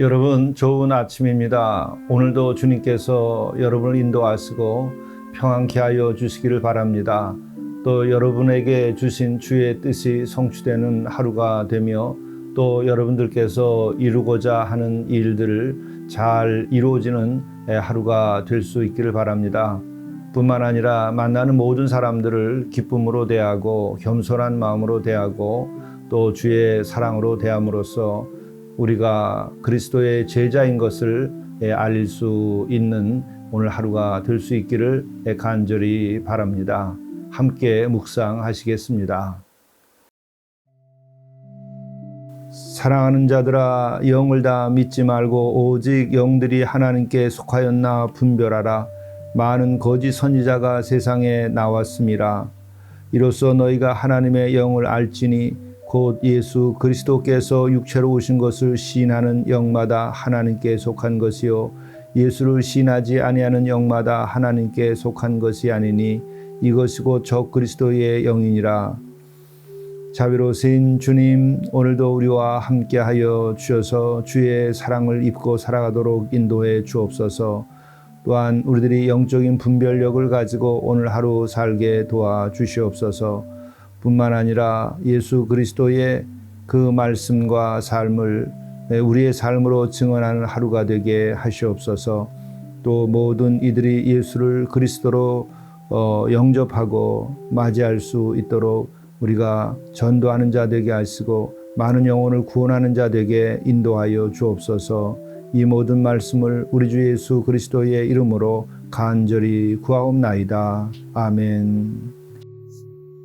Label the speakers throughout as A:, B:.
A: 여러분 좋은 아침입니다. 오늘도 주님께서 여러분을 인도하시고 평안케 하여 주시기를 바랍니다. 또 여러분에게 주신 주의 뜻이 성취되는 하루가 되며 또 여러분들께서 이루고자 하는 일들을 잘 이루어지는 하루가 될 수 있기를 바랍니다. 뿐만 아니라 만나는 모든 사람들을 기쁨으로 대하고 겸손한 마음으로 대하고 또 주의 사랑으로 대함으로써 우리가 그리스도의 제자인 것을 알릴 수 있는 오늘 하루가 될 수 있기를 간절히 바랍니다. 함께 묵상하시겠습니다. 사랑하는 자들아 영을 다 믿지 말고 오직 영들이 하나님께 속하였나 분별하라. 많은 거짓 선지자가 세상에 나왔음이라. 이로써 너희가 하나님의 영을 알지니 곧 예수 그리스도께서 육체로 오신 것을 시인하는 영마다 하나님께 속한 것이요 예수를 시인하지 아니하는 영마다 하나님께 속한 것이 아니니 이것이 곧저 그리스도의 영이니라. 자비로우신 주님 오늘도 우리와 함께하여 주셔서 주의 사랑을 입고 살아가도록 인도해 주옵소서. 또한 우리들이 영적인 분별력을 가지고 오늘 하루 살게 도와 주시옵소서. 뿐만 아니라 예수 그리스도의 그 말씀과 삶을 우리의 삶으로 증언하는 하루가 되게 하시옵소서. 또 모든 이들이 예수를 그리스도로 어, 영접하고 맞이할 수 있도록 우리가 전도하는 자 되게 하시고 많은 영혼을 구원하는 자 되게 인도하여 주옵소서. 이 모든 말씀을 우리 주 예수 그리스도의 이름으로 간절히 구하옵나이다. 아멘.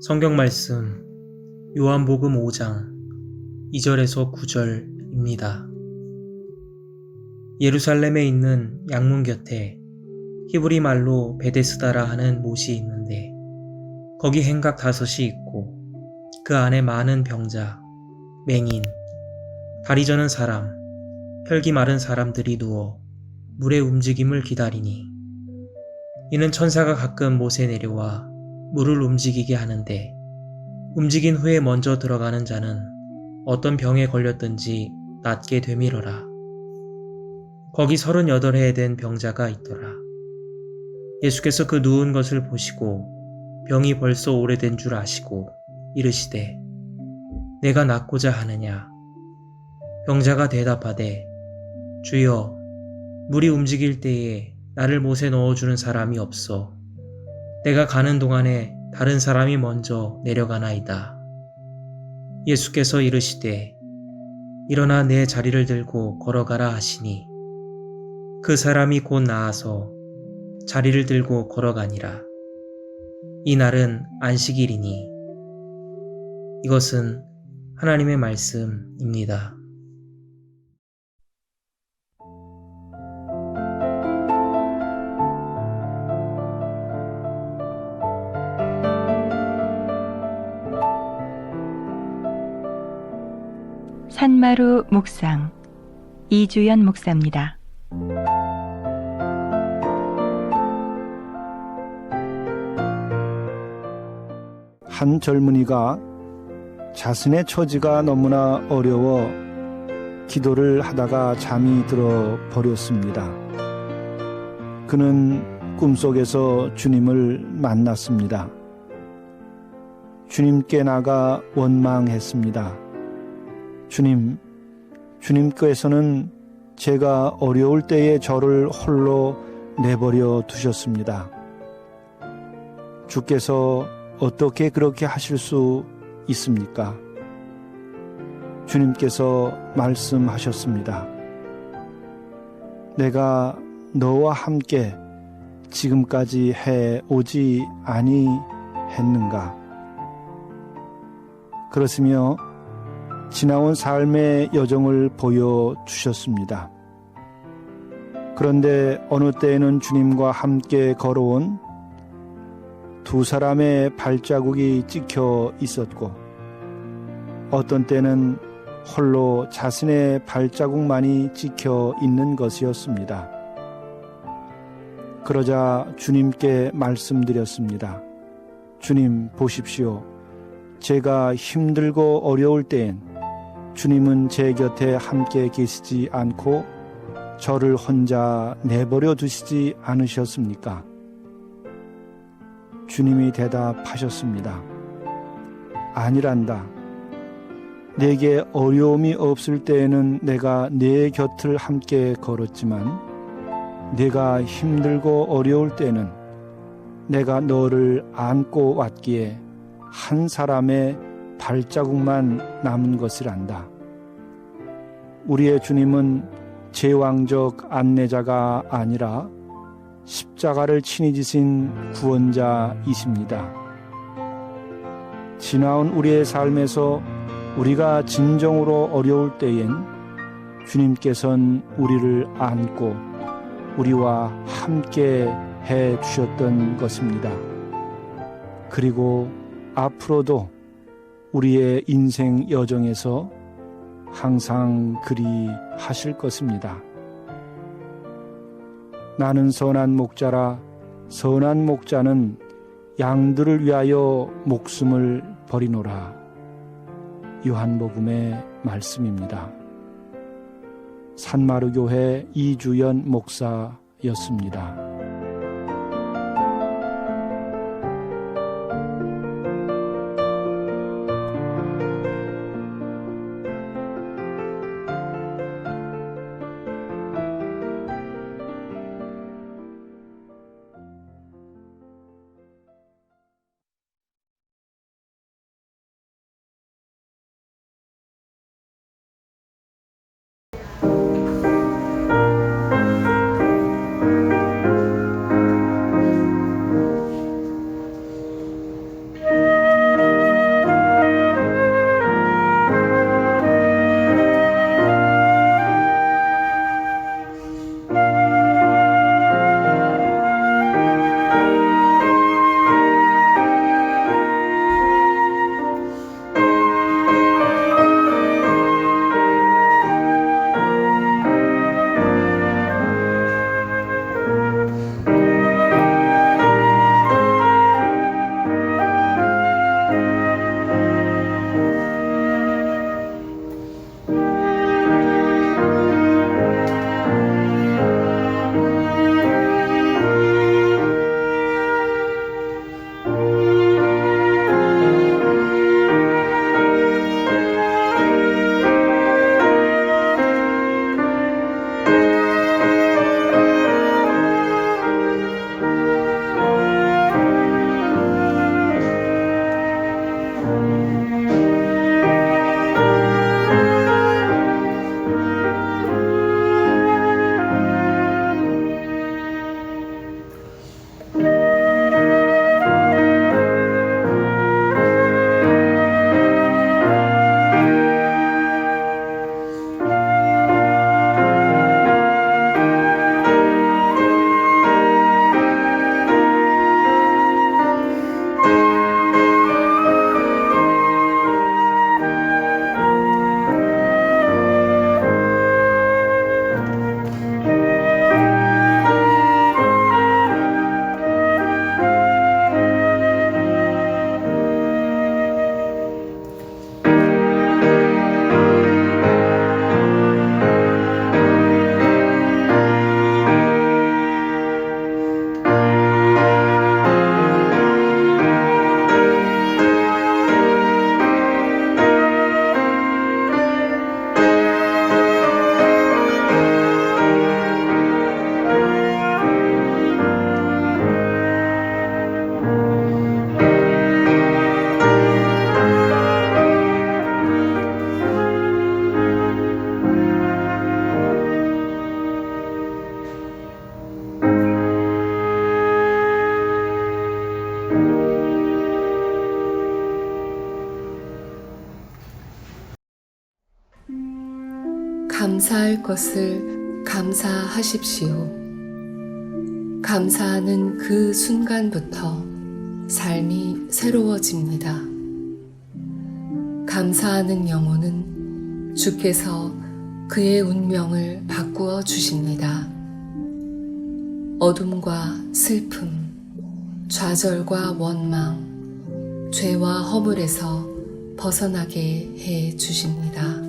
B: 성경 말씀 요한복음 5장 2절에서 9절입니다. 예루살렘에 있는 양문 곁에 히브리 말로 베데스다라 하는 못이 있는데 거기 행각 다섯이 있고 그 안에 많은 병자, 맹인, 다리 저는 사람, 혈기 마른 사람들이 누워 물의 움직임을 기다리니 이는 천사가 가끔 못에 내려와 물을 움직이게 하는데 움직인 후에 먼저 들어가는 자는 어떤 병에 걸렸든지 낫게 되밀어라. 거기 서른여덟 해된 병자가 있더라. 예수께서 그 누운 것을 보시고 병이 벌써 오래된 줄 아시고 이르시되 내가 낫고자 하느냐 병자가 대답하되 주여 물이 움직일 때에 나를 못에 넣어주는 사람이 없어 내가 가는 동안에 다른 사람이 먼저 내려가나이다. 예수께서 이르시되 일어나 내 자리를 들고 걸어가라 하시니 그 사람이 곧 나아서 자리를 들고 걸어가니라. 이 날은 안식일이니 이것은 하나님의 말씀입니다.
C: 산마루 묵상 이주연 목사입니다.
A: 한 젊은이가 자신의 처지가 너무나 어려워 기도를 하다가 잠이 들어 버렸습니다. 그는 꿈속에서 주님을 만났습니다. 주님께 나가 원망했습니다. 주님, 주님께서는 제가 어려울 때에 저를 홀로 내버려 두셨습니다. 주께서 어떻게 그렇게 하실 수 있습니까? 주님께서 말씀하셨습니다. 내가 너와 함께 지금까지 해 오지 아니했는가? 그렇으며 지나온 삶의 여정을 보여주셨습니다. 그런데 어느 때에는 주님과 함께 걸어온 두 사람의 발자국이 찍혀 있었고, 어떤 때는 홀로 자신의 발자국만이 찍혀 있는 것이었습니다. 그러자 주님께 말씀드렸습니다. 주님, 보십시오. 제가 힘들고 어려울 때엔 주님은 제 곁에 함께 계시지 않고 저를 혼자 내버려 두시지 않으셨습니까? 주님이 대답하셨습니다. 아니란다. 내게 어려움이 없을 때에는 내가 내 곁을 함께 걸었지만 내가 힘들고 어려울 때는 내가 너를 안고 왔기에 한 사람의 발자국만 남은 것이란다. 우리의 주님은 제왕적 안내자가 아니라 십자가를 친히 지신 구원자이십니다. 지나온 우리의 삶에서 우리가 진정으로 어려울 때엔 주님께서는 우리를 안고 우리와 함께 해 주셨던 것입니다. 그리고 앞으로도 우리의 인생 여정에서 항상 그리 하실 것입니다. 나는 선한 목자라 선한 목자는 양들을 위하여 목숨을 버리노라. 요한복음의 말씀입니다. 산마루 교회 이주연 목사였습니다.
D: 감사할 것을 감사하십시오. 감사하는 그 순간부터 삶이 새로워집니다. 감사하는 영혼은 주께서 그의 운명을 바꾸어 주십니다. 어둠과 슬픔, 좌절과 원망, 죄와 허물에서 벗어나게 해 주십니다.